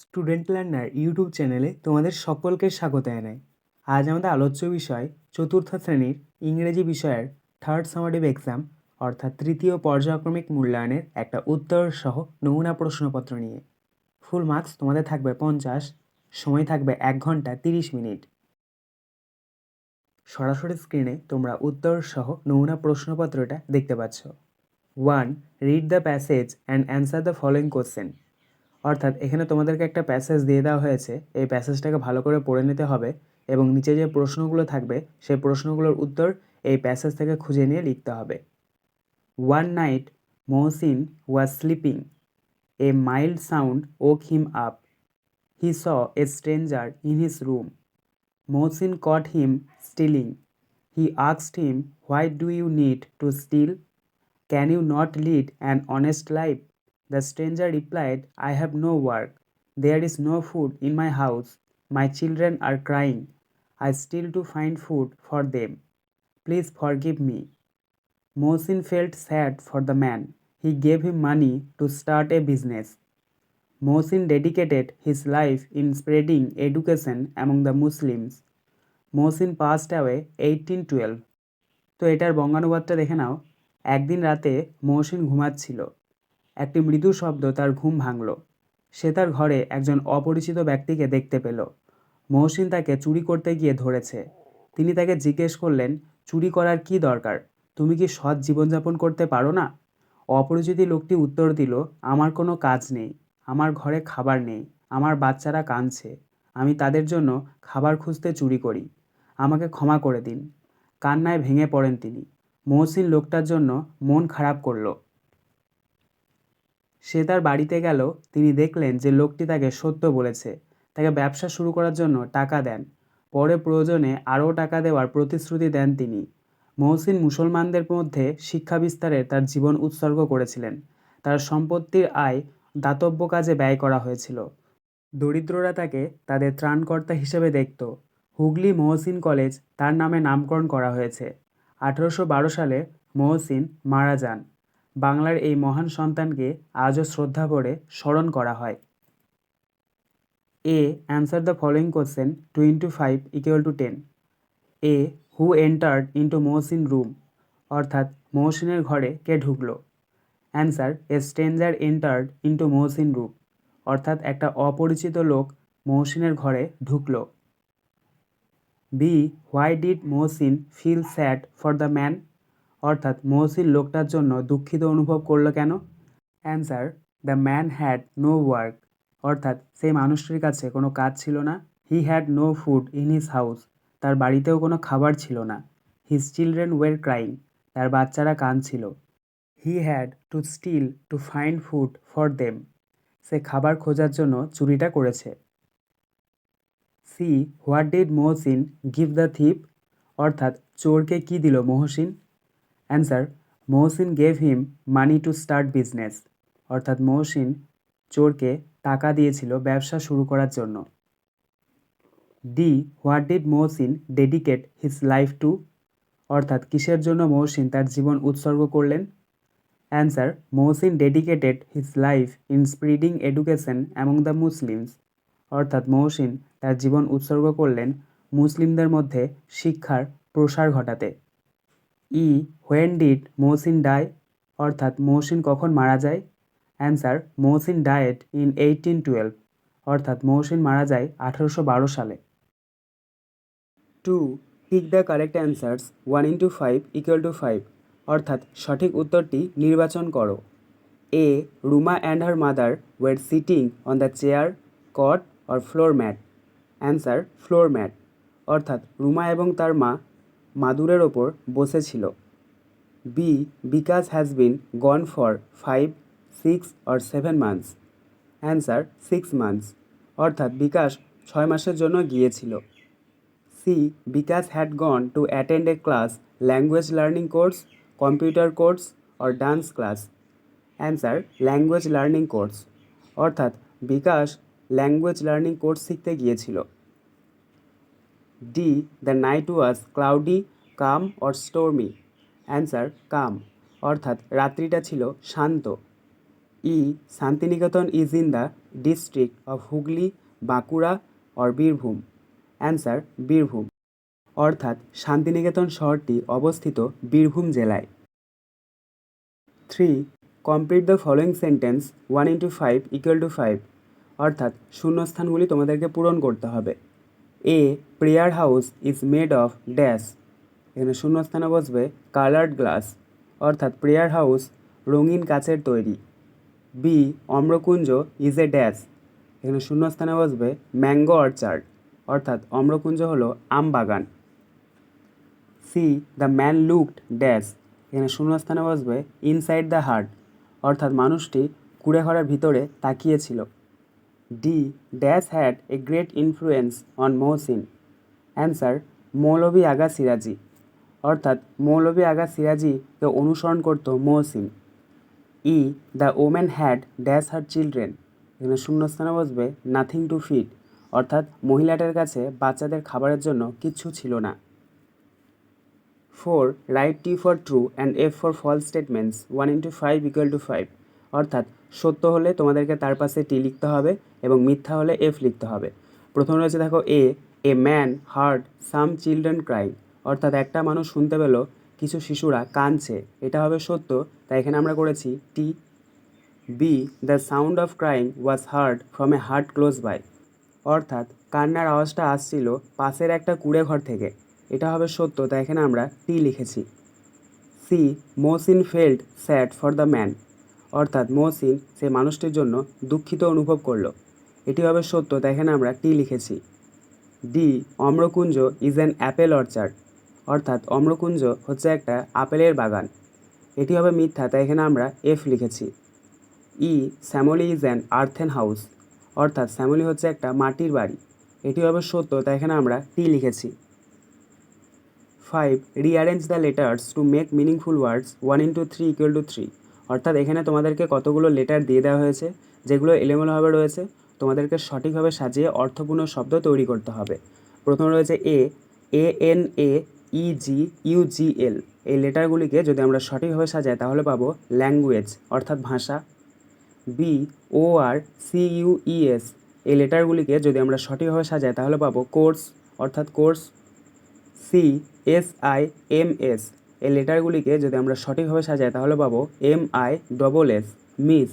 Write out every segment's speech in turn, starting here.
Student learner YouTube চ্যানেলে তোমাদের সকলকে স্বাগত জানাই। আজ আমাদের আলোচ্য বিষয় চতুর্থ শ্রেণির ইংরেজি বিষয়ের থার্ড সামারিভ এক্সাম অর্থাৎ তৃতীয় পর্যায়ক্রমিক মূল্যায়নের একটা উত্তর সহ নমুনা প্রশ্নপত্র নিয়ে। ফুল মার্কস তোমাদের থাকবে পঞ্চাশ, সময় থাকবে এক ঘণ্টা তিরিশ মিনিট। সরাসরি স্ক্রিনে তোমরা উত্তর সহ নমুনা প্রশ্নপত্রটা দেখতে পাচ্ছ। One read the passage and answer the following question অর্থাৎ এখানে তোমাদেরকে একটা প্যাসেজ দিয়ে দেওয়া হয়েছে। এই প্যাসেজটাকে ভালো করে পড়ে নিতে হবে এবং নিচে যে প্রশ্নগুলো থাকবে, সেই প্রশ্নগুলোর উত্তর এই প্যাসেজ থেকে খুঁজে নিয়ে লিখতে হবে। One night Mohsin was sleeping a mild sound woke him up he saw a stranger in his room Mohsin caught him stealing he আক্সড him why do you need to steal can you not lead an honest life The stranger replied, I have no work. There is no food in my house. My children are crying. I still to find food for them. Please forgive me. Mohsin felt sad for the man. He gave him money to start a business. Mohsin dedicated his life in spreading education among the Muslims. Mohsin passed away 1812. তো এটার বঙ্গানুবাদটা দেখে নাও একদিন রাতে মহসিন ঘুমাচ্ছিল একটি মৃদু শব্দ তার ঘুম ভাঙল। সে তার ঘরে একজন অপরিচিত ব্যক্তিকে দেখতে পেল। মহসিন তাকে চুরি করতে গিয়ে ধরেছে। তিনি তাকে জিজ্ঞেস করলেন, চুরি করার কি দরকার? তুমি কি সৎ জীবনযাপন করতে পারো না? অপরিচিত লোকটি উত্তর দিল, আমার কোনো কাজ নেই। আমার ঘরে খাবার নেই। আমার বাচ্চারা কাঁদছে। আমি তাদের জন্য খাবার খুঁজতে চুরি করি। আমাকে ক্ষমা করে দিন। কান্নায় ভেঙে পড়েন তিনি। মহসিন লোকটার জন্য মন খারাপ করল। সে তার বাড়িতে গেল, তিনি দেখলেন যে লোকটি তাকে সত্য বলেছে। তাকে ব্যবসা শুরু করার জন্য টাকা দেন। পরে প্রয়োজনে আরও টাকা দেওয়ার প্রতিশ্রুতি দেন তিনি। মহসিন মুসলমানদের মধ্যে শিক্ষা বিস্তারে তার জীবন উৎসর্গ করেছিলেন। তার সম্পত্তির আয় দাতব্য কাজে ব্যয় করা হয়েছিল। দরিদ্ররা তাকে তাদের ত্রাণকর্তা হিসেবে দেখত। হুগলি মহসিন কলেজ তার নামে নামকরণ করা হয়েছে। আঠেরোশো বারো সালে মহসিন মারা যান। বাংলার এই মহান সন্তানকে আজও শ্রদ্ধা করে স্মরণ করা হয়। A answer the following question two into five equal to ten A who entered into Mohsin room অর্থাৎ মহসিনের ঘরে কে ঢুকলো? Answer a stranger entered into Mohsin room অর্থাৎ একটা অপরিচিত লোক মহসিনের ঘরে ঢুকলো। B why did Mohsin feel sad for the man অর্থাৎ মহসিন লোকটার জন্য দুঃখিত অনুভব করল কেন? Answer the man had no work অর্থাৎ সেই মানুষটির কাছে কোনো কাজ ছিল না। He had no food in his house তার বাড়িতেও কোনো খাবার ছিল না। হিজ চিলড্রেন ওয়ের ক্রাইং তার বাচ্চারা কাঁদছিল। He had to steal to find food for them সে খাবার খোঁজার জন্য চুরিটা করেছে। C what did Mohsin give the thief অর্থাৎ চোরকে কি দিল Mohsin? Answer Mohsin gave him money to start business অর্থাৎ মহসিন চোরকে টাকা দিয়েছিল ব্যবসা শুরু করার জন্য। D what did Mohsin dedicate his life to অর্থাৎ কিসের জন্য মহসিন তার জীবন উৎসর্গ করলেন? Answer Mohsin dedicated his life in spreading education among the Muslims অর্থাৎ মহসিন তার জীবন উৎসর্গ করলেন মুসলিমদের মধ্যে শিক্ষার প্রসার ঘটাতে। E when did Mohsin die অর্থাৎ মহসিন কখন মারা যায়? Answer Mohsin died in eighteen twelve অর্থাৎ মহসিন মারা যায় আঠারোশো বারো সালে। Two pick the correct answers one into five equal to five অর্থাৎ সঠিক উত্তরটি নির্বাচন করো। A Ruma and her mother were sitting on the chair cot or floor mat answer floor mat অর্থাৎ রুমা এবং তার মা মাদুরের ওপর বসেছিল। B Bikash has been gone for five six or seven months answer six months অর্থাৎ বিকাশ ছয় মাসের জন্য গিয়েছিল। C Bikash had gone to attend a class language learning course computer course or dance class answer language learning course অর্থাৎ Bikash language learning course শিখতে গিয়েছিল। D the night was cloudy calm or stormy answer calm অর্থাৎ রাত্রিটা ছিল শান্ত। E Santiniketan is in the district of Hooghly, Bankura or Birbhum? Answer Birbhum. অর্থাৎ শান্তিনিকেতন শহরটি অবস্থিত বীরভূম জেলায়। Three complete the following sentence one into five equal to five অর্থাৎ শূন্যস্থানগুলি তোমাদেরকে পূরণ করতে হবে। A prayer house is made of dash এখানে শূন্যস্থানে বসবে কালার্ড গ্লাস অর্থাৎ প্রেয়ার হাউস রঙিন কাচের তৈরি। B Amrakunja is a dash এখানে শূন্যস্থানে বসবে ম্যাঙ্গো অর্চার্ড অর্থাৎ অম্রকুঞ্জ হলো আম বাগান। C the man looked dash এখানে শূন্যস্থানে বসবে ইনসাইড দ্য হার্ট অর্থাৎ মানুষটি কুড়ে ঘরের ভিতরে তাকিয়েছিল। D dash had a great influence on Mohsin answer Maulvi Aga Siraji অর্থাৎ মৌলভী আগা সিরাজিকে অনুসরণ করত Mohsin E the women had dash her children এখানে শূন্যস্থানে বসবে নাথিং টু ফিড অর্থাৎ, মহিলাটার কাছে বাচ্চাদের খাবারের জন্য কিচ্ছু ছিল না। Four write T for true and F for false statements one into five equal to five অর্থাৎ সত্য হলে তোমাদেরকে তার পাশে টি লিখতে হবে এবং মিথ্যা হলে এফ লিখতে হবে। প্রথম রয়েছে দেখো A a man heard some children crying. অর্থাৎ একটা মানুষ শুনতে পেল, কিছু শিশুরা কাঁদছে। এটা হবে সত্য। তাই এখানে আমরা করেছি T. B, the sound of crying was heard from a hut close by. অর্থাৎ কান্নার আওয়াজটা আসছিল পাশের একটা কুড়ে ঘর থেকে। এটা হবে সত্য। তাই এখানে আমরা টি লিখেছি। C Mohsin felt sad for the man. অর্থাৎ মহসিন সে মানুষটির জন্য দুঃখিত অনুভব করল। এটি হবে সত্য, তাই এখানে আমরা টি লিখেছি। D, Amrakunja is an apple orchard অর্থাৎ অম্রকুঞ্জ হচ্ছে একটা আপেলের বাগান। এটি হবে মিথ্যা, তাই এখানে আমরা এফ লিখেছি। E, Shyamali is an earthen house অর্থাৎ শ্যামলি হচ্ছে একটা মাটির বাড়ি। এটি হবে সত্য, তাই এখানে আমরা টি লিখেছি। Five rearrange the letters to make meaningful words one into three equal to three অর্থাৎ এখানে তোমাদেরকে কতগুলো লেটার দিয়ে দেওয়া হয়েছে, যেগুলো এলোমেলোভাবে রয়েছে, তোমাদেরকে সঠিকভাবে সাজিয়ে অর্থপূর্ণ শব্দ তৈরি করতে হবে। প্রথম রয়েছে এ A N A E G U জি এল এই লেটারগুলিকে যদি আমরা সঠিকভাবে সাজাই, তাহলে পাবো ল্যাঙ্গুয়েজ অর্থাৎ ভাষা। B O R C U E S এই লেটারগুলিকে যদি আমরা সঠিকভাবে সাজাই, তাহলে পাবো কোর্স অর্থাৎ course C S I M S এই লেটারগুলিকে যদি আমরা সঠিকভাবে সাজাই, তাহলে পাবো M I double S miss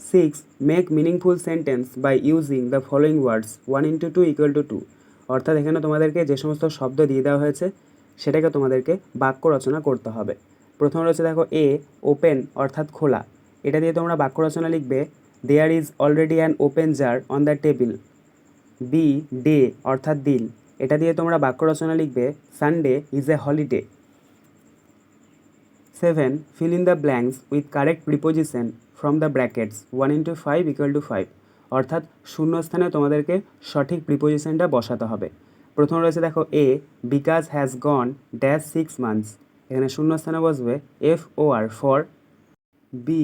six make meaningful sentence by using the following words one into two equal to two অর্থাৎ এখানে তোমাদেরকে যে সমস্ত শব্দ দিয়ে দেওয়া হয়েছে, সেটাকে তোমাদেরকে বাক্য রচনা করতে হবে। প্রথম রয়েছে দেখো এ ওপেন অর্থাৎ খোলা। এটা দিয়ে তোমরা বাক্য রচনা লিখবে there is already an open jar on the table B day অর্থাৎ দিন। এটা দিয়ে তোমরা বাক্য রচনা লিখবে Sunday is a holiday seven fill in the blanks with correct preposition from the brackets. One into five equal to five অর্থাৎ শূন্যস্থানে তোমাদেরকে সঠিক প্রিপোজিশনটা বসাতে হবে। প্রথম রয়েছে দেখো A Bikash has gone dash six months এখানে শূন্যস্থানে বসবে F O R for B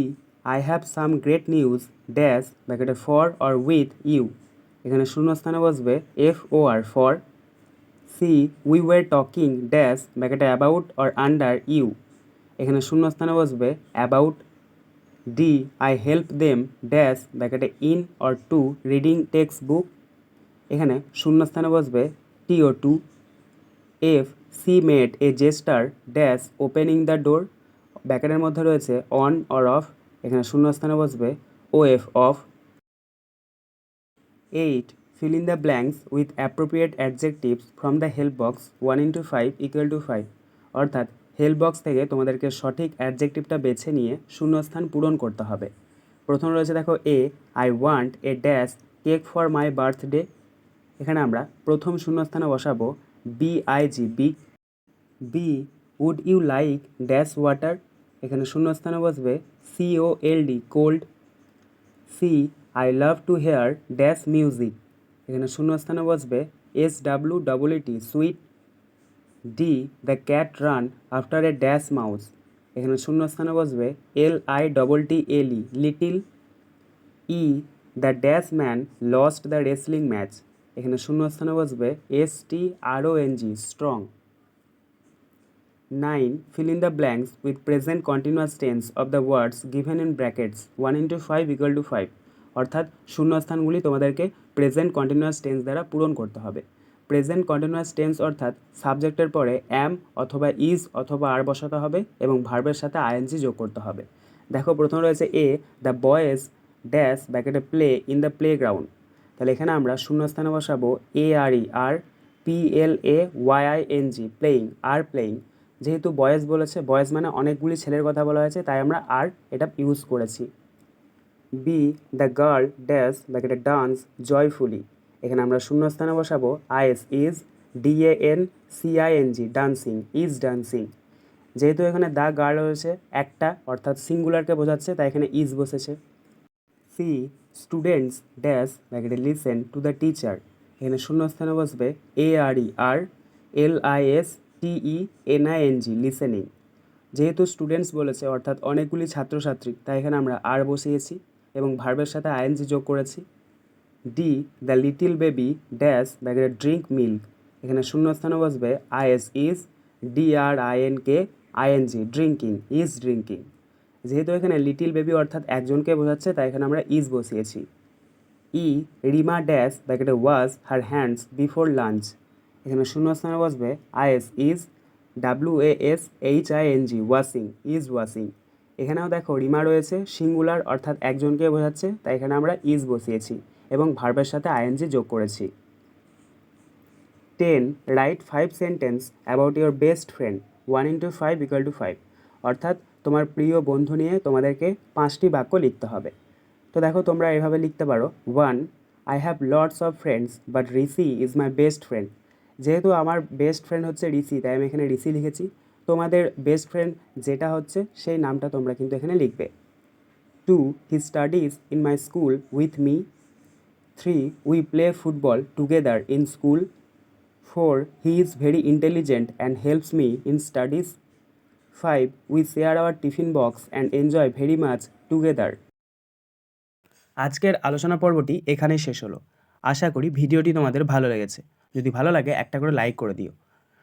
I have some great news dash ব্যাকেটে for or with you এখানে শূন্যস্থানে বসবে F O R for C we were talking dash ব্যাকেটে about or under you এখানে শূন্য স্থানে বসবে about D I help them dash ব্যাকেটে in or to reading text book এখানে শূন্য স্থানে বসবে T O to F C made a jester dash opening the door ব্যাকেটের মধ্যে রয়েছে অন অর অফ এখানে শূন্য স্থানে বসবে O F of eight fill in the blanks with appropriate adjectives from the help box 1 into 5 equal to 5 অর্থাৎ help box থেকে তোমাদেরকে সঠিক অ্যাডজেক্টিভটা বেছে নিয়ে শূন্যস্থান পূরণ করতে হবে। প্রথম রয়েছে দেখো A I want a dash cake for my birthday এখানে আমরা প্রথম শূন্যস্থানে বসাবো B I G big B would you like dash water এখানে শূন্যস্থানে বসবে C O L D cold C I love to hear dash music এখানে শূন্যস্থানে বসবে S W double T sweet D the cat ran after a dash mouse এখানে শূন্যস্থানে বসবে L I double T L E little E the dash man lost the wrestling match এখানে শূন্যস্থানে বসবে S T R O N G strong 9. Fill in the blanks with present continuous tense of the words given in brackets 1 into 5 equal to 5 অর্থাৎ শূন্যস্থানগুলি তোমাদেরকে present continuous tense দ্বারা পূরণ করতে হবে। প্রেজেন্ট কন্টিনিউয়াস টেন্স অর্থাৎ সাবজেক্টের পরে অ্যাম অথবা ইজ অথবা আর বসাতে হবে এবং ভার্বের সাথে আইএনজি যোগ করতে হবে। দেখো, প্রথম রয়েছে এ দ্য বয়েজ ড্যাশ ব্যাকেটে play in the playground তাহলে এখানে আমরা শূন্যস্থানে বসাবো A R E are P L A Y I N G playing are playing যেহেতু বয়েজ বলেছে বয়েজ মানে অনেকগুলি ছেলের কথা বলা হয়েছে, তাই আমরা আর এটা ইউজ করেছি। বি দ্য গার্ল ড্যাশ ব্যাকেটে ডান্স জয়ফুলি এখানে আমরা শূন্যস্থানে বসাবো I S is D A N C I N G dancing is dancing যেহেতু এখানে দ্য গার্ল রয়েছে, একটা, অর্থাৎ সিঙ্গুলারকে বোঝাচ্ছে, তাই এখানে ইজ বসেছে। সি স্টুডেন্টস ড্যাশ ব্যাকেটে লিসেন টু দ্য টিচার এখানে শূন্যস্থানে বসবে A R E R L I S T E N I N G listening যেহেতু স্টুডেন্টস বলেছে, অর্থাৎ অনেকগুলি ছাত্রছাত্রী, তাই এখানে আমরা আর বসিয়েছি এবং ভার্বের সাথে আইএনজি যোগ করেছি। D the little baby dash ব্যাগের ড্রিঙ্ক মিল্ক এখানে শূন্যস্থানে বসবে I S is D R I N K I N G drinking is drinking যেহেতু এখানে লিটিল বেবি অর্থাৎ একজনকে বোঝাচ্ছে, তাই এখানে আমরা ইজ বসিয়েছি। ই Rima dash ব্যাকেটে wash her hands before lunch এখানে শূন্যস্থানে বসবে I S is W A S H I N G washing is washing এখানেও দেখো রিমা রয়েছে সিঙ্গুলার অর্থাৎ একজনকে বোঝাচ্ছে, তাই এখানে আমরা ইজ বসিয়েছি। এবং ভার্বের সাথে আইএনজি যোগ করেছি। Ten, write five sentence about your best friend, one into five equal to five. অর্থাৎ তোমার প্রিয় বন্ধু নিয়ে তোমাদেরকে পাঁচটি বাক্য লিখতে হবে। তো দেখো তোমরা এভাবে লিখতে পারো। One I have lots of friends but Rishi is my best friend যেহেতু আমার বেস্ট ফ্রেন্ড হচ্ছে রিসি তাই আমি এখানে রিসি লিখেছি। তোমাদের বেস্ট ফ্রেন্ড যেটা হচ্ছে সেই নামটা তোমরা কিন্তু এখানে লিখবে। Two he studies in my school with me three we play football together in school four he is very intelligent and helps me in studies five we share our tiffin box and enjoy very much together আজকের আলোচনা পর্বটি এখানেই শেষ হলো। আশা করি ভিডিওটি তোমাদের ভালো লেগেছে। যদি ভালো লাগে একটা করে লাইক করে দিও।